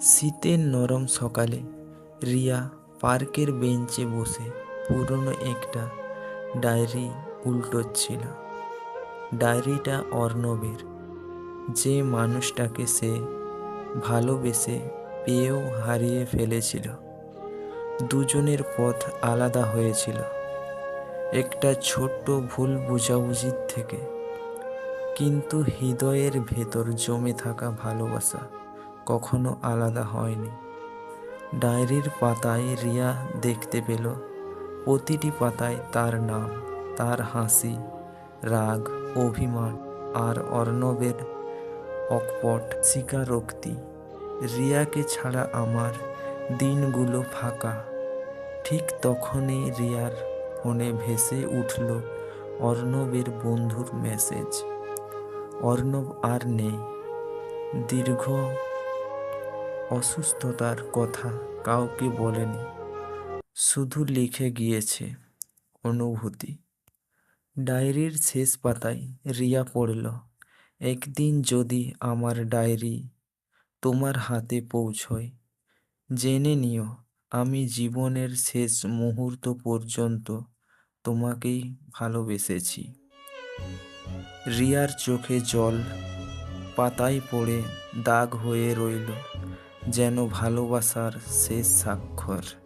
শীতের নরম সকালে রিয়া পার্কের বেঞ্চে বসে পুরনো একটা ডায়েরি উল্টোচ্ছিল। ডায়েরিটা অর্ণবের। যে মানুষটাকে সে ভালোবেসে পেয়েও হারিয়ে ফেলেছিল। দুজনের পথ আলাদা হয়েছিল। একটা ছোট্ট ভুল বুঝাবুঝির থেকে। কিন্তু হৃদয়ের ভেতর জমে থাকা ভালোবাসা কখনো আলাদা হয়নি। ডায়েরির পাতায় রিয়া দেখতে পেল, প্রতিটি পাতায় তার নাম, তার হাসি, রাগ, অভিমান আর অর্ণবের অকপট স্বীকারোক্তি। রিয়াকে ছাড়া আমার দিনগুলো ফাঁকা। ঠিক তখনই রিয়ার ফোনে ভেসে উঠল অর্ণবের বন্ধুর মেসেজ। অর্ণব আর নেই। দীর্ঘ অসুস্থতার কথা কাউকে বলেনি, শুধু লিখে গিয়েছে অনুভূতি। ডায়েরির শেষ পাতায় রিয়া পড়ল, একদিন যদি আমার ডায়েরি তোমার হাতে পৌঁছয়, জেনে নিও আমি জীবনের শেষ মুহূর্ত পর্যন্ত তোমাকেই ভালোবেসেছি। রিয়ার চোখে জল পাতায় পড়ে দাগ হয়ে রইল যেন ভালোবাসার শেষ স্বাক্ষর।